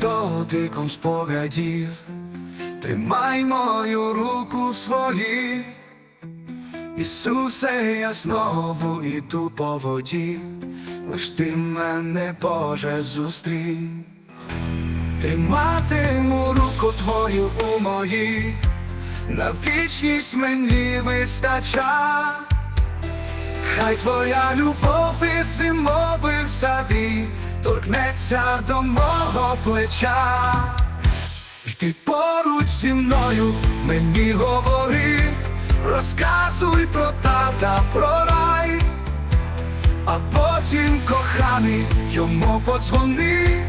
дотиком спогадів, тримай мою руку в. Ісусе, я знову іду по воді, лиш ти мене, Боже, зустрій. Триматиму руку твою у моїй, на вічність мені вистача. Хай твоя любов із зимових завій торкнеться до мого плеча. І ти поруч зі мною мені говори, розказуй про тата, про рай, а потім, коханий, йому подзвони,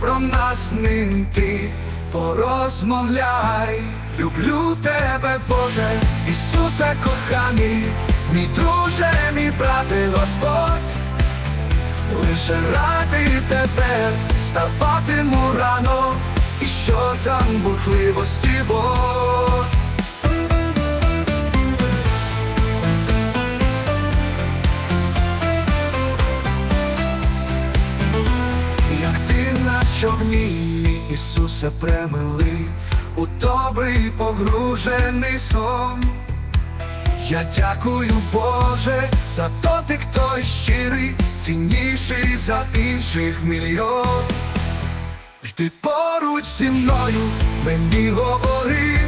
про нас ним ти порозмовляй. Люблю тебе, Боже, Ісусе коханий, мій друже, мій брате Господь. Лише ради тебе ставатиму рано, і що там бурхливості вод. Як ти на човні, мій Ісусе премилий, у добрий погружений сон. Я дякую, Боже, за дотик той щирий, цінніший за інших мільйон. Ти поруч зі мною мені говори,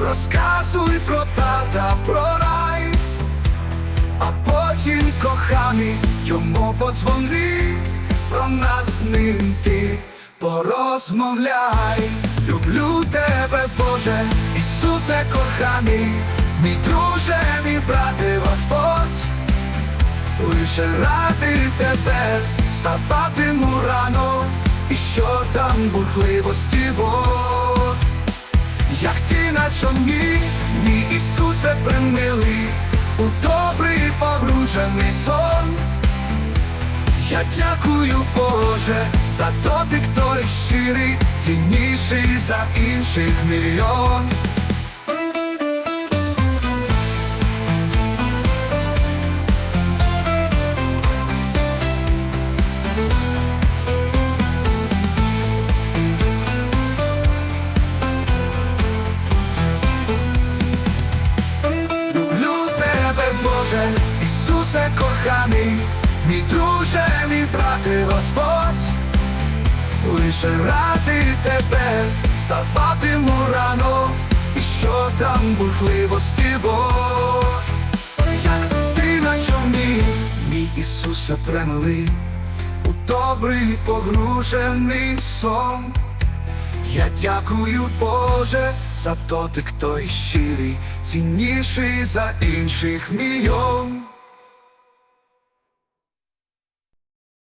розказуй про тата, про рай, а потім, коханий, йому подзвони, про нас з ним ти порозмовляй. Люблю тебе, Боже, Ісусе коханий, Лише ради тебе ставатиму рано, і що там бурхливості вод. Як ти на човні, мій Ісусе примилий, у добрий погружений сон. Я дякую, Боже, за дотик той щирий, цінніший за інших мільйон. Коханий, мій друже, мій брате Господь, лише ради тебе ставатиму рано, і що там бурхливості вод. Як ти на човні, мій Ісусе премилий, у добрий погружений сон. Я дякую, Боже, за дотик той щирий, цінніший за інших мільйон.